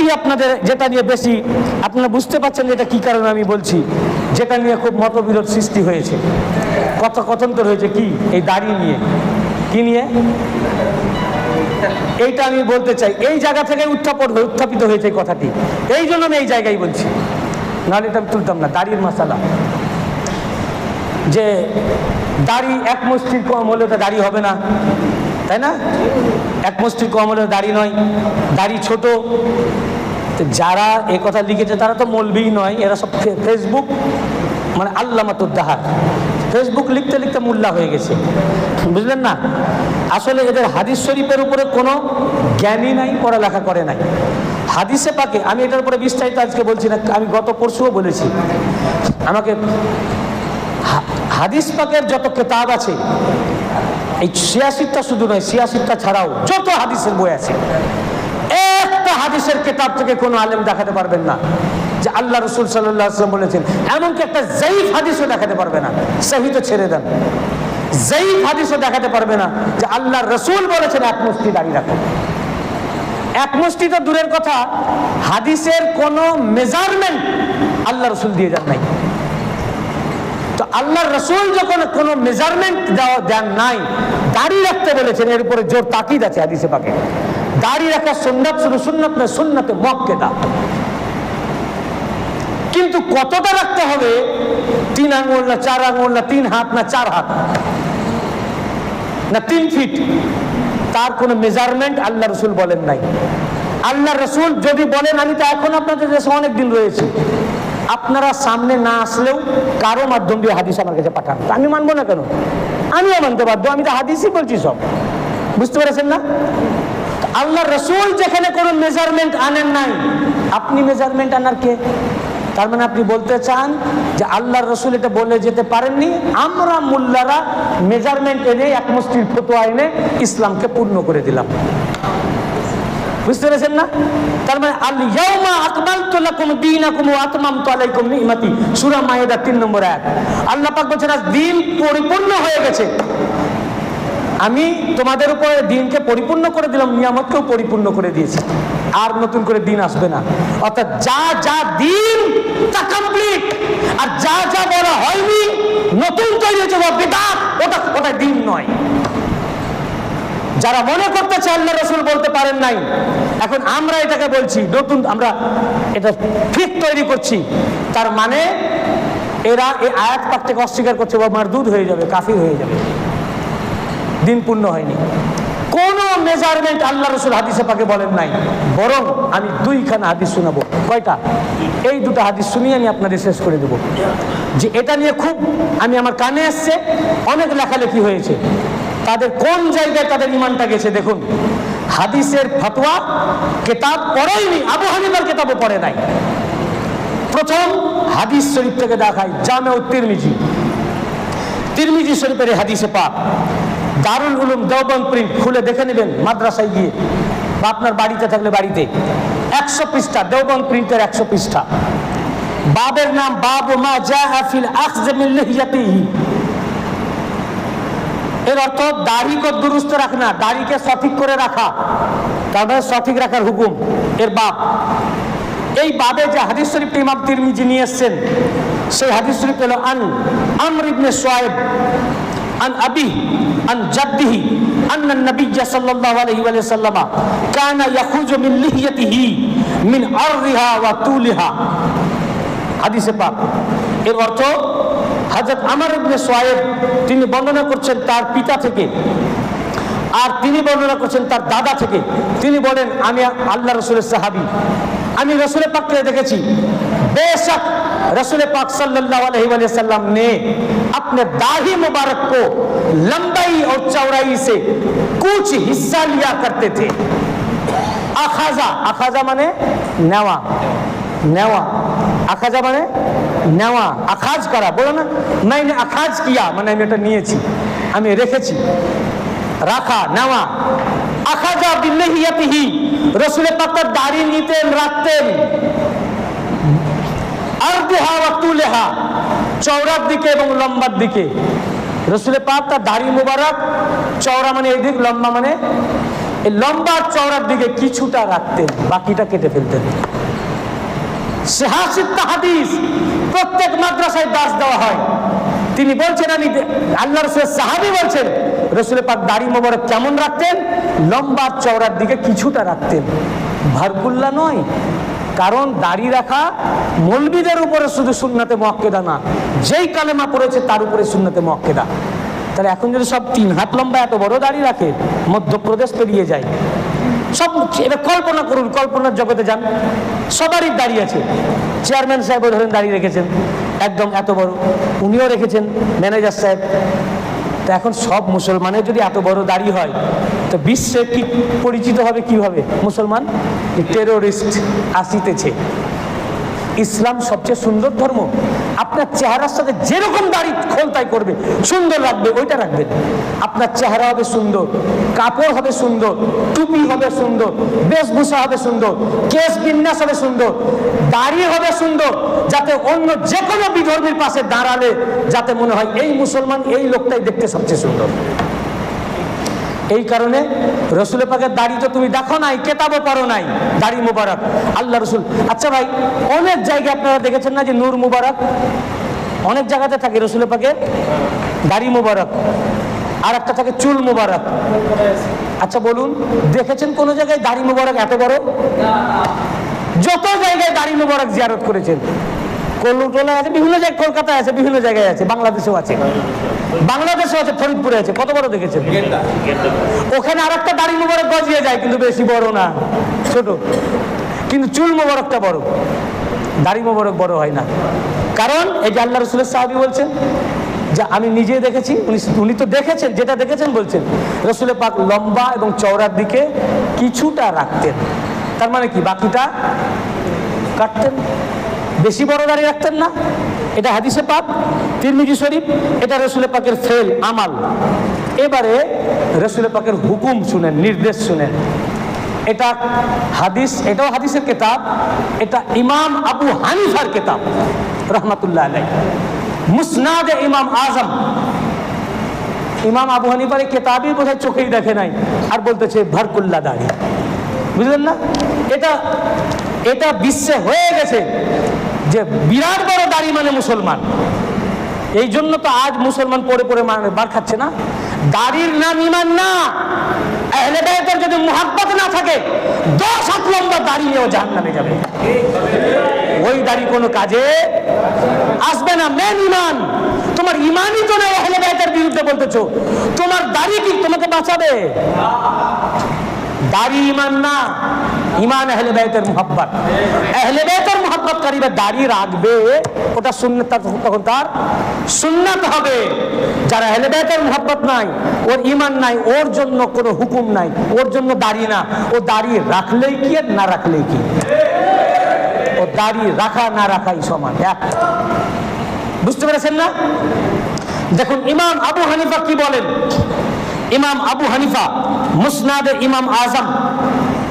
আরেকটি আপনাদের, যেটা নিয়ে বেশি আপনারা বুঝতে পারছেন এটা কী কারণে আমি বলছি, যেটা নিয়ে খুব মতবিরোধ সৃষ্টি হয়েছে। কথা কথন্তর হয়েছে, কি? এই দাড়ি নিয়ে। কি নিয়ে? এইটা আমি বলতে চাই। এই জায়গা থেকে উত্থাপন উত্থাপিত হয়েছে কথাটি। এই জন্য আমি এই জায়গায় বলছি। নাহলে এটা আমি তুলতাম না। দাড়ির মশালা। যে দাড়ি এক মুষ্টির কম হলে তো দাড়ি হবে না। তাই না? এক মুষ্টির কম হলে দাড়ি নয়, দাড়ি ছোট। যারা এ কথা লিখেছে, তারা তো মলবি নয়, এরা সব ফেসবুক মানে আল্লামাতুদ্দাহার ফেসবুক লিখতে লিখতে মোল্লা হয়ে গেছে। বুঝলেন না? আসলে এদের হাদিস শরীফের উপরে কোনো জ্ঞানই নাই, পড়ালেখা করে নাই। হাদিসে পাকে, আমি এটার উপরে বিস্তারিত আজকে বলছি না, আমি গত পরশুও বলেছি। আমাকে হাদিস পাকের যত কেতাব আছে এই সিয়াসিটটা শুধু নয় সিয়াসিটটা ছাড়াও যত হাদিসের বই আছে, একটা হাদিসের কেতাব থেকে কোনো আলেম দেখাতে পারবেন না। যে আল্লাহ রসুল সাল্লাম বলেছেন, এমনকি একটা জয়ীফ হাদিসও দেখাতে পারবে না। সহি তো ছেড়ে দেন। জয়ীফ হাদিসও দেখাতে পারবে না যে আল্লাহ রসুল বলেছেন, এক মুষ্টি দাঁড়িয়ে রাখো। এক মুষ্টি তো দূরের কথা, হাদিসের কোনো মেজারমেন্ট আল্লাহ রসুল দিয়ে যান নাই। আল্লাহ রসুল যখন কোনো মেজারমেন্ট দেওয়া দেন নাই, দাড়ি রাখতে বলেছেন, এর উপরে জোর তাকিদ আছে হাদিসে পাকে দাড়ি রাখা সুন্নত শুধু সুন্নত নয়, সুন্নতে মক্কেদা কিন্তু কতটা রাখতে হবে? তিন আঙুল না চার আঙুল না তিন হাত না চার হাত? না তিন ফিট তার কোনো মেজারমেন্ট আল্লাহ রসুল বলেন নাই। আল্লাহ রসুল যদি বলেন, আমি তো এখন আপনাদের দেশে অনেক দিন রয়েছি। আপনারা সামনে না আসলেও কারও মাধ্যম দিয়ে হাদিস আমার কাছে পাঠান। আমি মানবো না কেন? আমিও মানতে বাধ্য, আমি তো হাদিসই বলছি সব। বুঝতে পেরেছেন না? আল্লাহ রসুল যেখানে কোনো মেজারমেন্ট আনেন নাই, আপনি মেজারমেন্ট আনার কে? তার মানে আপনি বলতে চান যে আল্লাহর রসুল এটা বলে যেতে পারেননি, আমরা মোল্লারা মেজারমেন্ট এনে এক মুষ্টির ফতোয়া এনে ইসলামকে পূর্ণ করে দিলাম। বুঝতে পেরেছেন না? তার মানে আল ইয়াউমা আকমালতু লাকুম দীনাকুম ওয়া আতমামতু আলাইকুম নি'মাতি। সূরা মাইদা 3 নম্বর আয়াত। আল্লাহ পাক বলেছেন, আজ দিন পরিপূর্ণ হয়ে গেছে। আমি তোমাদের উপরে দিনকে পরিপূর্ণ করে দিলাম, নিয়ামতকেও পরিপূর্ণ করে দিয়েছি। আর নতুন করে দিন আসবে না। অর্থাৎ যা যা দিন, তা কমপ্লিট আর যা যা বলা হয়নি, নতুন তৈরি হয়েছে বা বেদাত। ওটা ওটা দিন নয়। যারা মনে করতেছে আল্লাহ রসুল বলতে পারেন নাই, এখন আমরা এটাকে বলছি, নতুন আমরা এটা ঠিক তৈরি করছি। তার মানে এরা এই আয়াত পাক থেকে অস্বীকার করছে বা মারদুদ হয়ে যাবে কাফি হয়ে যাবে। দিন পূর্ণ হয়নি। কোন মেজারমেন্ট আল্লাহ রসুল হাদিসে পাকে বলেন নাই। বরং আমি দুইখানা হাদিস শোনাবো। কয়টা? এই দুটো হাদিস শুনিয়ে আমি আপনাদের শেষ করে দেবো। যে এটা নিয়ে খুব আমি আমার কানে এসছে অনেক লেখালেখি হয়েছে। তাদের কোন জায়গায় তাদের ইমানটা গেছে দেখুন। হাদিসের ফতোয়া কেতাব পড়েইনি, আবু হানিফার কেতাবও পড়ে নাই। প্রথম হাদিস শরীফ থেকে দেখায় জামে তিরমিজি। তিরমিজি শরীফের হাদিসে পাক, দারুল উলুম দেওবন্দ প্রিন্ট খুলে দেখে নেবেন মাদ্রাসায় গিয়ে, বা আপনার বাড়িতে থাকলে বাড়িতে। একশো পৃষ্ঠা, দেওবন্দ প্রিন্টের একশো পৃষ্ঠা। বাবের নাম বাবু মা জা আফিল আখজামিল্লিহিয়াতিহি এর অর্থ দাড়িকে দুরুস্ত রাখনা দাড়িকে সঠিক করে রাখা তার মানে সঠিক রাখার হুকুম এর বাপ এই বাবে যে হাদিস শরীফ ইমাম তিরমিজি নিয়ে এসছেন সেই হাদিস শরীফ হলো আন আমর ইবনে সোয়েব عن أبيه عن جده أن النبي صلى الله عليه وسلم كان يخرج من لحيته من عرضها وطولها হাদিসে পাক এর অর্থ হযরত আমর ইবনে সোয়েব তিনি বর্ণনা করছেন তার পিতা থেকে আর তিনি বর্ণনা করছেন তার দাদা থেকে তিনি বলেন আমি আল্লাহ রসুলের সাহাবি আমি রসুলের পাককে দেখেছি बेशक रसूल पाक सल्लल्लाहु अलैहि वसल्लम ने अपने दाढ़ी मुबारक को लंबाई और चौड़ाई से कुछ हिस्सा लिया करते थे আখাজা আখাজা মানে নেওয়া নেওয়া আখাজা মানে নেওয়া। আখাজ করা? বলো না। আখাজ কিয়া? মানে আমি এটা নিয়েছি। আমি রেখেছি। রাখা, নেওয়া। রসুলের দাড়ি নিতেন, রাখতেন। আরদুহা ওয়া তুলেহা। চওড়ার দিকে এবং লম্বার দিকে। রসুলের পাক তার দাড়ি মুবারক। চওড়া মানে এই দিক লম্বা মানে এই লম্বা চওড়ার দিকে কিছুটা রাখতেন, বাকিটা কেটে ফেলতেন। সেহাসিত্তা হাদিস প্রত্যেক মাদ্রাসায় দাস দেওয়া হয়। তিনি বলছেন, আমি আল্লাহ রসুলের সাহাবি বলছেন, রসুলের পাক দাড়ি মোবারক কেমন রাখতেন? লম্বা চওড়ার দিকে কিছুটা রাখতেন। ভারকুল্লা নয়, কারণ দাড়ি রাখা মৌলবিদের উপরে শুধু সুন্নাতে মক্কেদা না, যেই কালেমা পড়েছে তার উপরে সুন্নাতে মক্কেদা তাহলে এখন যদি সব তিন হাত লম্বা এত বড় দাড়ি রাখে, মধ্যপ্রদেশ পেরিয়ে যায়। সব এটা কল্পনা করুন, কল্পনার জগতে যান। সবারই দাঁড়িয়ে আছে। চেয়ারম্যান সাহেবও ধরেন দাঁড়িয়ে রেখেছেন। একদম এত বড়। উনিও রেখেছেন, ম্যানেজার সাহেব। তো এখন সব মুসলমানের যদি এত বড় দাড়ি হয়, তো বিশ্বে কি পরিচিত হবে কীভাবে মুসলমান? টেরোরিস্ট আসিতেছে। ইসলাম সবচেয়ে সুন্দর ধর্ম। আপনার চেহারার সাথে যেরকম দাড়ি খোলতাই করবে। সুন্দর রাখবে, ওইটা রাখবেন। আপনার চেহারা হবে সুন্দর, কাপড় হবে সুন্দর, টুপি হবে সুন্দর, বেশভূষা হবে সুন্দর, কেশ বিন্যাস হবে সুন্দর, দাড়ি হবে সুন্দর, যাতে অন্য যে কোনো বিধর্মীর পাশে দাঁড়ালে, যাতে মনে হয় এই মুসলমান, এই লোকটাই দেখতে সবচেয়ে সুন্দর। এই কারণে রসুলের পাকের দাড়ি তো তুমি দেখো নাই, কেতাবও পারো নাই, দাড়ি মুবারক। আল্লাহ রসুল আচ্ছা ভাই, অনেক জায়গায় আপনারা দেখেছেন না যে নূর মুবারক? অনেক জায়গাতে থাকে রসুলের পাকের দাড়ি মুবারক আর একটা থাকে চুল মুবারক। আচ্ছা বলুন, দেখেছেন কোনো জায়গায় দাড়ি মুবারক এত বড়? যত জায়গায় দাড়ি মুবারক জিয়ারত করেছেন আছে, বিভিন্ন জায়গায়, কলকাতায় আছে, বিভিন্ন জায়গায় আছে, বাংলাদেশেও আছে। বাংলাদেশেও আছে ফরিদপুরে আছে কত বড় দেখেছেন? ওখানে আর একটা দাড়ি মোবারক গজিয়ে যায় কিন্তু বেশি বড় না ছোট। কিন্তু চুল মোবারকটা বড়। দাড়ি মোবারক বড় হয় না। কারণ এই যে আল্লাহ রসুলের সাহাবি বলছেন যে আমি নিজে দেখেছি। উনি উনি তো দেখেছেন যেটা দেখেছেন বলছেন রসুলের পাক লম্বা এবং চওড়ার দিকে কিছুটা রাখতেন। তার মানে কি? বাকিটা কাটতেন? বেশি বড় দাঁড়িয়ে রাখতেন না? এটা হাদিসে পাক? তিরমিজি শরীফ, এটা রসুলে পাকের ফেল, আমাল। এবারে রসুলে পাকের হুকুম শুনেন, নির্দেশ শুনেন। এটা হাদিস, এটাও হাদিসের কেতাব, এটা ইমাম আবু হানিফার কেতাব, রহমাতুল্লাহ আলাই মুসনাদ ইমাম আজম। ইমাম আবু হানিফার কেতাবই বোধহয় চোখেই দেখে নাই, আর বলতেছে, ভারকুল্লা দাড়ি। বুঝলেন না? এটা এটা বিশ্বে হয়ে গেছে যে বিরাট বড় দাড়ি মানে মুসলমান। এই জন্য তো আজ মুসলমান পড়ে মানে বার খাচ্ছে না। দাড়ির নাম ইমান না। যদি মুহাব্বত না থাকে, দশ হাত লম্বা দাড়ি নিয়েও জাহান নামে যাবে। ওই দাড়ি কোনো কাজে আসবে না। মেন ইমান। তোমার ইমানই তো বাইতের বিরুদ্ধে বলতেছো। তোমার দাড়ি কি তোমাকে বাঁচাবে? দাড়ি ইমান না, ইমান আহলে বাইতের মোহাব্বত। আহলে বাইতের মোহাব্বত কারিবে দাড়ি রাখবে, ওটা সুন্নত তখন তার সুন্নাত হবে। যারা আহলে বাইতের মোহাব্বত নাই, ওর ইমান নাই, ওর জন্য কোনো হুকুম নাই, ওর জন্য দাড়ি না। ও দাড়ি রাখলেই কি আর না রাখলেই কি? ও দাড়ি রাখা, না রাখাই সমান, এক। বুঝতে পেরেছেন না? দেখুন, ইমাম আবু হানিফা কি বলেন? ইমাম আবু হানিফা, মুসনাদে ইমাম আজম,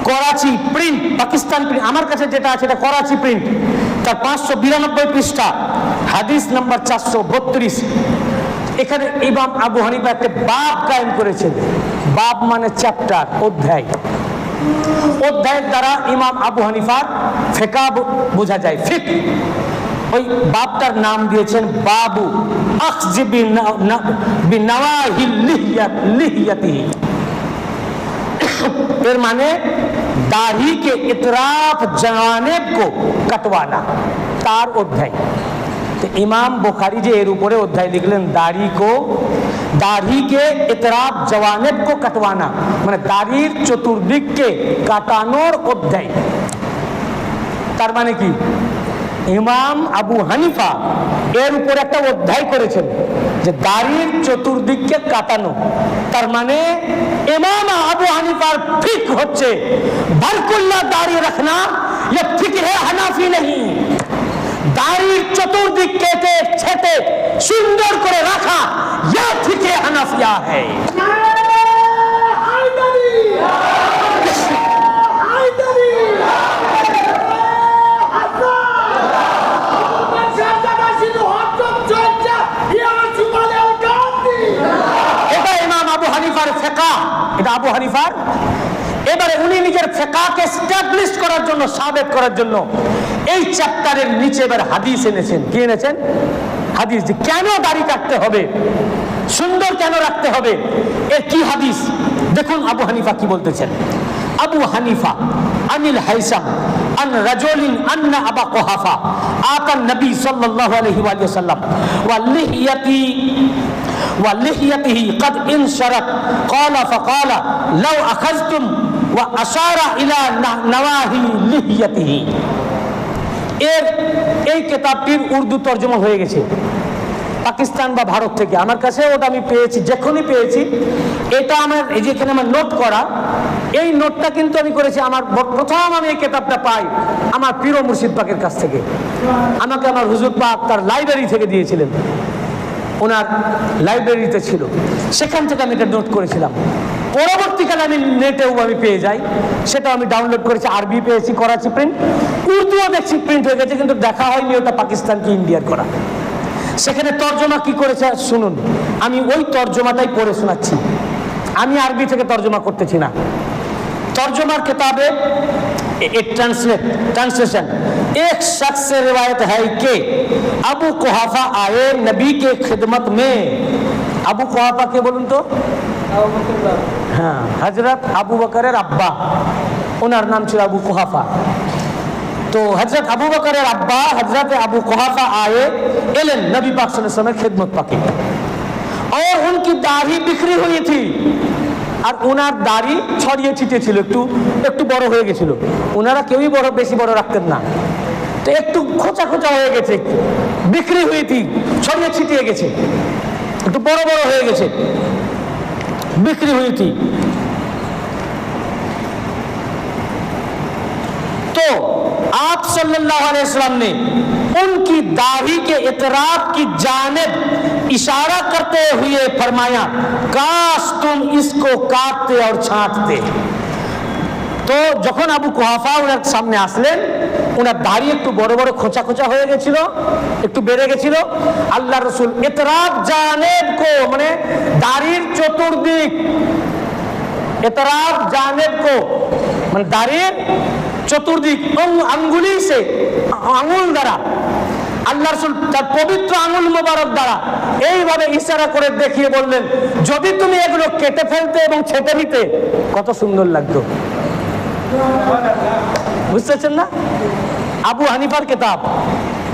করাচি প্রিন্ট, পাকিস্তান প্রিন্ট, আমার কাছে যেটা আছে এটা করাচি প্রিন্ট। তার পাঁচশো বিরানব্বই পৃষ্ঠা, হাদিস নাম্বার চারশো বত্রিশ। এখানে ইমাম আবু হানিফা একটা বাব কায়েম করেছেন। বাপ মানে চ্যাপ্টার অধ্যায়। অধ্যায়ের দ্বারা ইমাম আবু হানিফার ফেকা বোঝা যায়, ফিক। ওই বাপ তার নাম দিয়েছেন বাবু। এর মানে দাড়িকে ইতরাফ জানেব কো কাটওয়ানা তার অধ্যায়। তো ইমাম বোখারি যে এর উপরে অধ্যায় লিখলেন, দাড়ি কো দাড়িকে এতরাব জওয়ানেব কো কাটওয়ানা মানে দাড়ির চতুর্দিককে কাটানোর অধ্যায়। তার মানে কি? ইমাম আবু হানিফা এর উপর একটা অধ্যায় করেছেন যে দাড়ির চতুর্দিককে কাটানো। তার মানে ইমাম আবু হানিফার ঠিক হচ্ছে বালকুল্লা দাড়ি রাখনা ইয়ে ঠিক হে হানাফি নেই। দাড়ির চতুর্দিক কেটে, ছেটে, সুন্দর করে রাখা, ইয়া হে। হানাফিয়া হ্যাঁ ফেকা, এটা আবু হানিফার। এবারে উনি নিজের ফেকাকে স্ট্যাবলিশ করার জন্য, সাবেক করার জন্য এই চ্যাপ্টারের নিচে এবার হাদিস এনেছেন। কি এনেছেন? হাদিস যে কেন দাড়ি কাটতে হবে? সুন্দর কেন রাখতে হবে? এর কি হাদিস? দেখুন আবু হানিফা কি বলতেছেন। আবু হানিফা আনিল হাইসাম আন রাজুলিন আন্না আবা কুহাফা আতান নবী সাল্লাল্লাহু আলাইহি ওয়া সাল্লাম ওয়া লিহিয়াতি ولحيته قد انشرت قال فقال لو أخذتم وأشار إلى نواهي لحيته এর এই কেতাবটির উর্দু তর্জমা হয়ে গেছে পাকিস্তান বা ভারত থেকে আমার কাছে ওটা আমি পেয়েছি যখনই পেয়েছি এটা আমার এই যেখানে আমার নোট করা এই নোটটা কিন্তু আমি করেছি, আমার প্রথম আমি এই কেতাবটা পাই আমার প্রিয় মুর্শিদ পাকের কাছ থেকে। আমাকে আমার হুজুর পাক তার লাইব্রেরি থেকে দিয়েছিলেন। ওনার লাইব্রেরিতে ছিল। সেখান থেকে আমি এটা নোট করেছিলাম। পরবর্তীকালে আমি নেটেও আমি পেয়ে যাই। সেটা আমি ডাউনলোড করেছি, আরবি পেয়েছি, করাচি প্রিন্ট উর্দুও দেখছি প্রিন্ট হয়ে গেছে, কিন্তু দেখা হয়নি ওটা পাকিস্তান কি ইন্ডিয়ার করা। সেখানে তর্জমা কি করেছে শুনুন। আমি ওই তর্জমাটাই পড়ে শোনাচ্ছি। আমি আরবি থেকে তর্জমা করতেছি না। तर्जुमा किताब ट्रांसलेशन एक शख्स से रिवायत है कि अबू कुहाफा आए नबी के खिदमत में। अबू कुहाफा के बोलूँ तो? हाँ हज़रत अबू बकर अब्बा। उनार नाम छो अबू कुहाफा। तो हज़रत अबू बकर अब्बा, हज़रत अबू कुहाफा आए एलन नबी पाक समय खिदमत पाके। और उनकी दाढ़ी बिखरी हुई थी। আর ওনার দাড়ি ছড়িয়ে ছিটিয়ে ছিল একটু একটু বড় হয়ে গেছিল ওনারা কেউই বড় বেশি বড় রাখতেন না তো একটু খোঁচা খোঁচা হয়ে গেছে বিক্রি হয়ে থি ছড়িয়ে ছিটিয়ে গেছে একটু বড় বড় হয়ে গেছে বিক্রি हुई थी तो आप सल्लल्लाहु अलैहि वसल्लम ने उनकी दाढ़ी के इतराब की जानिब इशारा करते हुए फरमाया काश तुम इसको काटते और छांटते তো যখন আবু কুহাফা ওনার সামনে আসলেন ওনার দাড়ি একটু বড় বড় খোঁচা খোঁচা হয়ে গেছিল একটু বেড়ে গেছিল আল্লাহ রসুল এতরাব জানেব কো মানে দাড়ির চতুর্দিক এতরাব জানেব কো মানে দাড়ির চতুর্দিক অং- আঙ্গুলি সে আঙুল দ্বারা আল্লাহ রসুল তার পবিত্র আঙুল মোবারক দ্বারা এইভাবে ইশারা করে দেখিয়ে বললেন, যদি তুমি এগুলো কেটে ফেলতে এবং ছেটে নিতে, কত সুন্দর লাগতো। বুঝতে পারছেন না? আবু হানিফার কেতাব,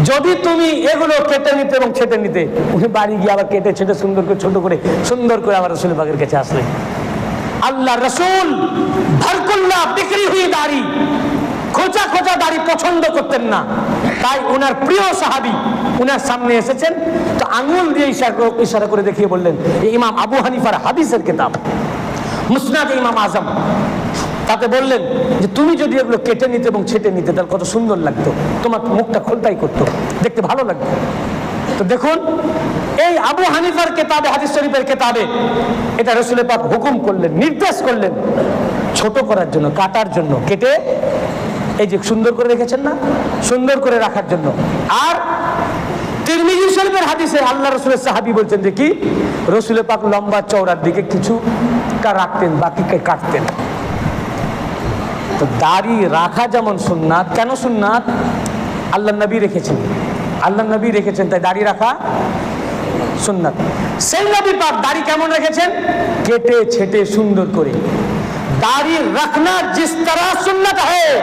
যদি তুমি এগুলো কেটে নিতে এবং ছেটে নিতে, উনি বাড়ি গিয়ে আবার কেটে ছেটে সুন্দর করে, ছোট করে, সুন্দর করে আবার রসুল বাগের কাছে আসলেন। আল্লাহ রসুল ভরকুল্লাহ বিক্রি হুই দাড়ি। খোঁচা খোঁচা দাড়ি পছন্দ করতেন না। তাই ওনার প্রিয় সাহাবি ওনার সামনে এসেছেন। তো আঙুল দিয়ে ইশারা করে- দেখিয়ে বললেন ইমাম আবু হানিফার হাদিসের কেতাব, মুসনাদ ইমাম আজম। তাতে বললেন যে, তুমি যদি এগুলো কেটে নিতে এবং ছেটে নিতে, তাহলে কত সুন্দর লাগতো। তোমার মুখটা খোলতাই করতো, দেখতে ভালো লাগতো। তো দেখুন, এই আবু হানিফার কেতাবে, হাদিস শরীফের কেতাবে, এটা রসুল পাক হুকুম করলেন, নির্দেশ করলেন, ছোট করার জন্য, কাটার জন্য, কেটে এই যে সুন্দর করে রেখেছেন না? সুন্দর করে রাখার জন্য। আর তিরমিজি শরীফের হাদিসে আল্লাহ রসুলের সাহাবি বলছেন যে কি? রসুল পাক লম্বা চৌড়ার দিকে কিছু রাখতেন, বাকিকে কাটতেন। তো দাড়ি রাখা যেমন সুন্নাত, কেন সুন্নাত? আল্লাহ নবী রেখেছেন। আল্লাহ নবী রেখেছেন, তাই দাড়ি রাখা সুন্নাত। সেই নবী পাক দাড়ি কেমন রেখেছেন? কেটে ছেটে সুন্দর করে। দাড়ি রাখনা জিস তারা সুন্নাত হয়।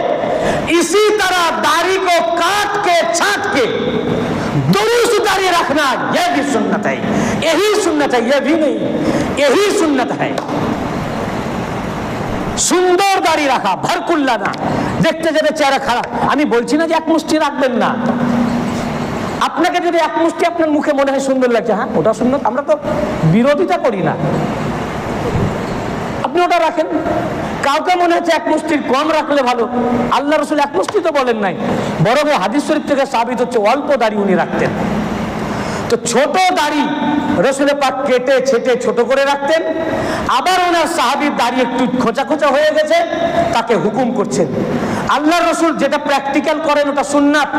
इसी तरह दाढ़ी को काट के छाट के दुरुस्त दाढ़ी रखना यह भी सुन्नत है यही सुन्नत है यह भी नहीं यही सुन्नत है সুন্দর দাড়ি রাখা ভরকুল্লা না দেখতে যাবে চেহারা খারাপ আমি বলছি না যে এক মুষ্টি রাখবেন না আপনাকে যদি এক মুষ্টি আপনার মুখে মনে হয় সুন্দর লাগছে হ্যাঁ ওটা সুন্দর আমরা তো বিরোধিতা করি না আপনি ওটা রাখেন কাউকে মনে হচ্ছে এক মুষ্টির কম রাখলে ভালো। আল্লাহ রসুল এক মুষ্টি তো বলেন নাই। বরং হাদিস শরীফ থেকে সাবিত হচ্ছে অল্প দাড়ি উনি রাখতেন। তো ছোট দাড়ি রসুলের পাক কেটে ছেটে ছোট করে রাখতেন। আবার ওনার সাহাবির দাড়ি একটু খোঁচা খোঁচা হয়ে গেছে, তাকে হুকুম করছেন। আল্লাহ রসুল যেটা প্র্যাকটিক্যাল করেন ওটা সুন্নাত,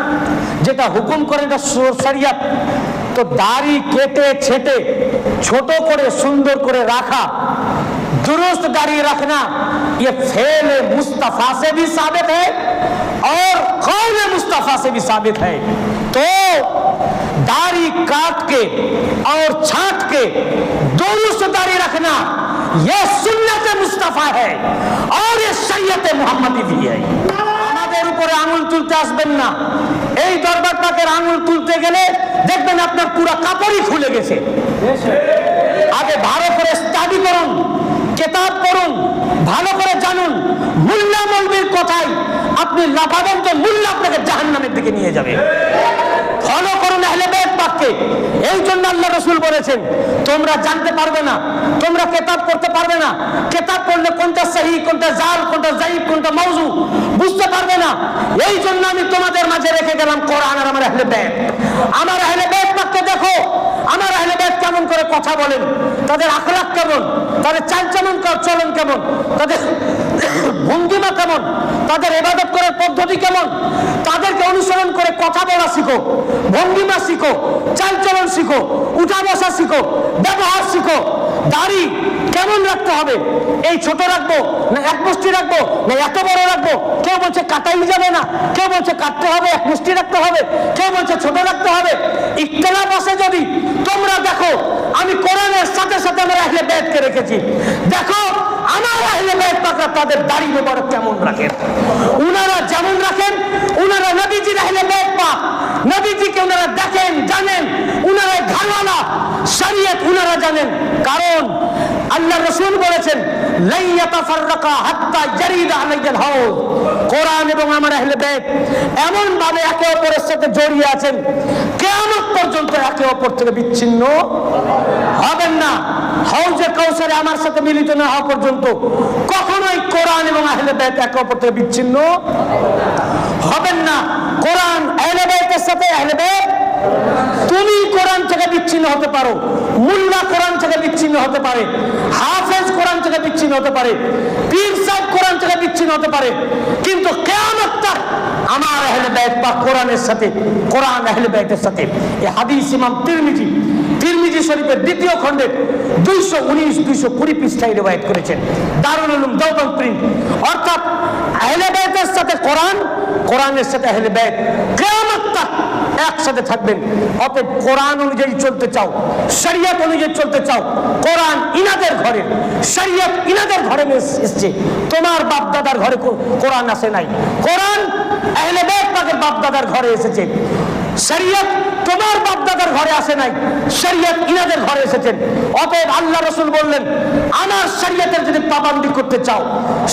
যেটা হুকুম করেন ওটা শরিয়াত। তো দাড়ি কেটে ছেটে ছোট করে সুন্দর করে রাখা दुरुस्त दाढ़ी रखना ये फेल मुस्तफ़ा से भी साबित है और कौन मुस्तफ़ा से भी साबित है तो दाढ़ी काट के और छाट के दुरुस्त दाढ़ी रखना ये सुन्नत मुस्तफ़ा है और ये शरीयत मोहम्मदी भी है আমাদের উপরে আঙুল তুলতে আসবেন না এই দরবার পাকের আঙুল তুলতে গেলে দেখবেন আপনার পুরো কাপড়ই খুলে গেছে আগে ভালো করে স্টাডি করুন কেতাব পড়ুন, ভালো করে জানুন, মুল্লা মলবির কথাই আপনি লাফাবেন তো মুল্লা আপনাকে জাহান্নামের দিকে নিয়ে যাবে। ফলো করুন এই জন্য আল্লাহ রসুল বলেছেন, তোমরা জানতে পারবে না, তোমরা কেতাব পড়তে পারবে না কেতাব পড়লে কোনটা সহি কোনটা জাল, কোনটা জাইব কোনটা মৌজু বুঝতে পারবে না। এই জন্য আমি তোমাদের মাঝে রেখে গেলাম কোরআন আর আমার আহলে বেদ। আমার আহলে বেদ দেখো, আমার কেমন করে কথা বলেন? তাদের আখলাক কেমন? তাদের চাল চলন চলন কেমন? তাদের ভঙ্গিমা কেমন? তাদের এবাদত করার পদ্ধতি কেমন? তাদেরকে অনুসরণ করে কথা বলা শিখো, ভঙ্গিমা শিখো, চাল চলন শিখো, উঠা বসা শিখো, ব্যবহার শিখো। দাড়ি কেমন রাখতে হবে? এই ছোট রাখব না এক মুষ্টি রাখব না এত বড় রাখব? কেউ বলছে কাটাই যাবে না। কেউ বলছে কাটতে হবে, এক মুষ্টি রাখতে হবে। কেউ বলছে ছোট রাখতে হবে। ইখতলাফ আছে যদি তোমরা দেখো আমি কোরআনের সাথে সাথে আমার আহলে বেদকে রেখেছি। দেখো, আমার আহলে বেদ পাকরা তাদের দাড়ি মোবারক কেমন রাখেন? উনারা যেমন রাখেন উনারা নবীজির আহলে বেদ পাক নবীজিকে উনারা দেখেন, জানেন উনারা ঘরওয়ালা, শরীয়ত উনারা জানেন। কারণ আল্লাহ রসুল বলেছেন কোরআন এবং আমার আহলে বেদ এমন ভাবে একে অপরের সাথে জড়িয়ে আছেন, কিয়ামত পর্যন্ত একে অপর থেকে বিচ্ছিন্ন হবেন না। হাউজে কাউসারে আমার সাথে মিলিত না হওয়া পর্যন্ত কখনোই কোরআন এবং আহলে বেদ একে অপর থেকে বিচ্ছিন্ন হবেন না। কোরআন আহলে সাথে আহলে তুমি কোরআন থেকে বিচ্ছিন্ন হতে পারো, মুল্লা কোরআন থেকে বিচ্ছিন্ন হতে পারে, হাফেজ কোরআন থেকে বিচ্ছিন্ন হতে পারে, পীর সাহেব কোরআন থেকে বিচ্ছিন্ন হতে পারে, কিন্তু কেয়ামত তাক আমার আহলে বাইত বা কোরআনের সাথে, কোরআন আহলে বাইতের সাথে। এই হাদিস ইমাম তিরমিজি তিরমিজি শরীফের দ্বিতীয় খণ্ডের দুইশো উনিশ, দুইশো কুড়ি পৃষ্ঠায় রেবায়ত করেছেন। দারুল উলুম দেওবন্দ প্রিন্ট। অর্থাৎ আহলে সাথে কোরআন, কোরআনের সাথে আহলে বাইত। কেয়ামত একসাথে থাকবেন। অতএব কোরআন অনুযায়ী চলতে চাও, শরিয়ত অনুযায়ী চলতে চাও, কোরআন ইনাদের ঘরে, শরিয়ত ইনাদের ঘরে এস- এসছে। তোমার বাপ দাদার ঘরে কোরআন আসে নাই। কোরআন আহলে বেদ পাকের বাপ দাদার ঘরে এসেছে। শরিয়ত তোমার বাপ দাদার ঘরে আসে নাই, শরিয়ত ইনাদের ঘরে এসেছেন। অতএব আল্লাহ রসুল বললেন আমার শরিয়তের যদি পাবান্দি করতে চাও,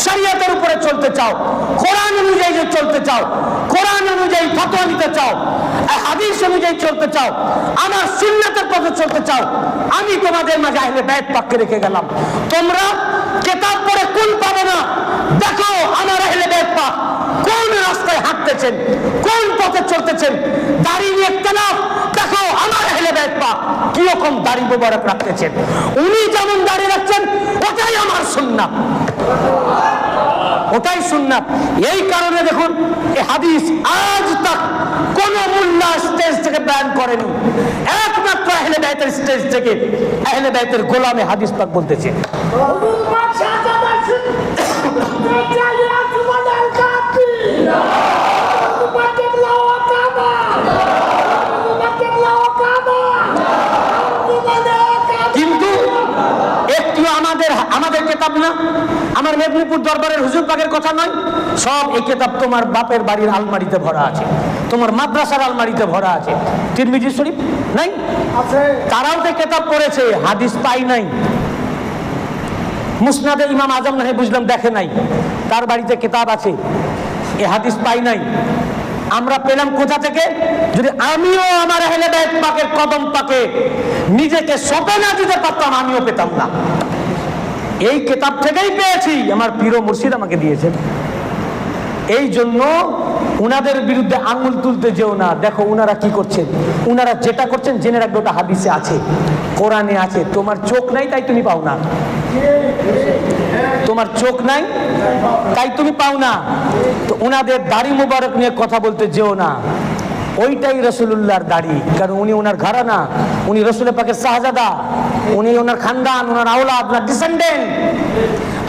শরিয়তের উপরে চলতে চাও, কোরআন অনুযায়ী যদি চলতে চাও, কোরআন অনুযায়ী ফতোয়া নিতে চাও হাদিস অনুযায়ী চলতে চাও আমার সুন্নাতের পথে চলতে চাও, আমি তোমাদের মাঝে আহলে ব্যাগ পাককে রেখে গেলাম। তোমরা কেতাব পড়ে কুল পাবে না, দেখো আমার আহলে ব্যাগ পাক কোন হাঁটতেছেন কোন পথে চলতেছেন? দাড়ি নিয়ে তেলাপ দেখো, আমার আহলে ব্যাগ পাক কীরকম দাড়ি মোবারক রাখতেছেন? উনি যেমন দাড়ি রাখছেন, ওটাই আমার সুন্নাত ওটাই সুন্নাত এই কারণে দেখুন এই হাদিস আজ তাক কোন মুল্লা স্টেজ থেকে ব্যান করেনি। একমাত্র আহলে বাইতের স্টেজ থেকে আহলে বাইতের গোলামে হাদিস পাক বলতেছে হুজুর পাক শাহজাদা শুন চালি আসমান আল কাফি হুজুর পাক কেবলা ও কাবা হুজুর পাক কেবলা ও কাবা হুজুর পাক কাবা কিন্তু একটু আমাদের আমাদের কেতাব না? আমার মেদিনীপুর দরবারের হুজুর পাকের কথা নয় সব এই কেতাব তোমার বাপের বাড়ির আলমারিতে ভরা আছে তোমার মাদ্রাসার আলমারিতে ভরা আছে। তিরমিজি শরীফ নাই? তারাও তো কেতাব পড়েছে হাদিস পাই নাই। মুসনাদে ইমাম আজম নাহে বুঝলাম দেখে নাই। তার বাড়িতে কেতাব আছে এ হাদিস পাই নাই। আমরা পেলাম কোথা থেকে? যদি আমিও আমার বাইত পাকের কদম পাকে নিজেকে সপে না দিতে পারতাম আমিও পেতাম না। এই কেতাব থেকেই পেয়েছি। আমার প্রিয় মুর্শিদ আমাকে দিয়েছেন। এই জন্য উনাদের বিরুদ্ধে আঙুল তুলতে যেও না। দেখো উনারা কি করছেন? উনারা যেটা করছেন জেনে রাখবে, ওটা হাদিসে আছে, কোরআনে আছে। তোমার চোখ নাই, তাই তুমি পাও না। তোমার চোখ নাই, তাই তুমি পাও না। তো উনাদের দাড়ি মুবারক নিয়ে কথা বলতে যেও না। ওইটাই রসুল্লাহর দাড়ি। কারণ উনি ওনার ঘরানা, উনি রসুলের পাকের শাহজাদা, উনি ওনার খানদান, ওনার আওলা আপনার ডিসেন্ডেন্ট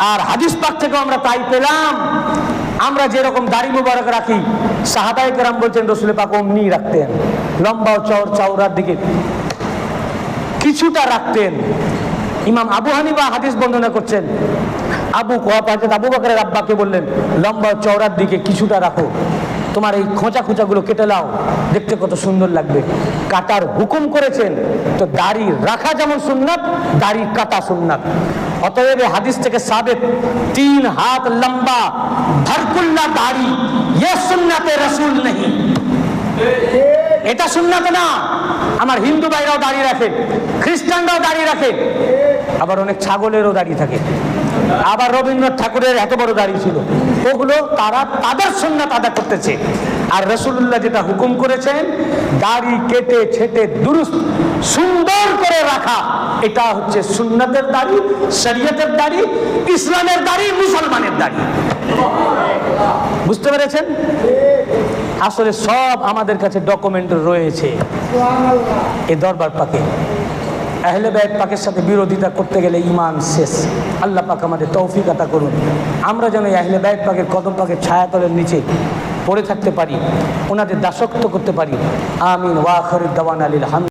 আর হাদিস পাক থেকে আমরা তাই পেলাম। আমরা যেরকম দাড়ি মুবারক রাখি সাহাবাই কেরাম বলছেন রসুলের পাক অমনি রাখতেন। লম্বা ও চওর চওড়ার দিকে কিছুটা রাখতেন। ইমাম আবু হানিফা হাদিস বর্ণনা করছেন, আবু কোয়া পাজেদ আবু বকরের আব্বাকে বললেন, লম্বা চওড়ার দিকে কিছুটা রাখো। তোমার এই খোঁচা খোঁচাগুলো কেটে লাও দেখতে কত সুন্দর লাগবে। কাটার হুকুম করেছেন, তো দাড়ি রাখা যেমন সুন্নাত, দাড়ি কাটা সুন্নাত। অতএব হাদিস থেকে সাবেক তিন হাত লম্বা ধরকুল্লা দাড়ি ये সুন্নাতে রসুল নেই। এটা সুন্নাত না। আমার হিন্দু ভাইরাও দাঁড়িয়ে রাখে, খ্রিস্টানরাও দাঁড়িয়ে রাখে। আবার অনেক ছাগলেরও দাঁড়িয়ে থাকে। আবার রবীন্দ্রনাথ ঠাকুরের এত বড় দাড়ি ছিল। ওগুলো তারা তাদের সুন্নাত আদা করতেছে। আর রসুল্লাহ যেটা হুকুম করেছেন, দাড়ি কেটে, ছেটে, দুরুস্ত, সুন্দর করে রাখা। এটা হচ্ছে সুন্নাতের দাড়ি, শরীয়তের দাড়ি, ইসলামের দাড়ি, মুসলমানের দাড়ি। বুঝতে পেরেছেন? আসলে সব আমাদের কাছে ডকুমেন্ট রয়েছে। এ দরবার পাকে। আহলে ব্যাগ পাকের সাথে বিরোধিতা করতে গেলে ইমান শেষ। আল্লাহ পাক আমাদের তৌফিক আতা করুন। আমরা যেন আহলে ব্যাগ পাকের কদম পাকের ছায়াতলের নিচে পড়ে থাকতে পারি, ওনাদের দাসত্ব করতে পারি। আমিন। ওয়াখর দাওয়ান হামদ।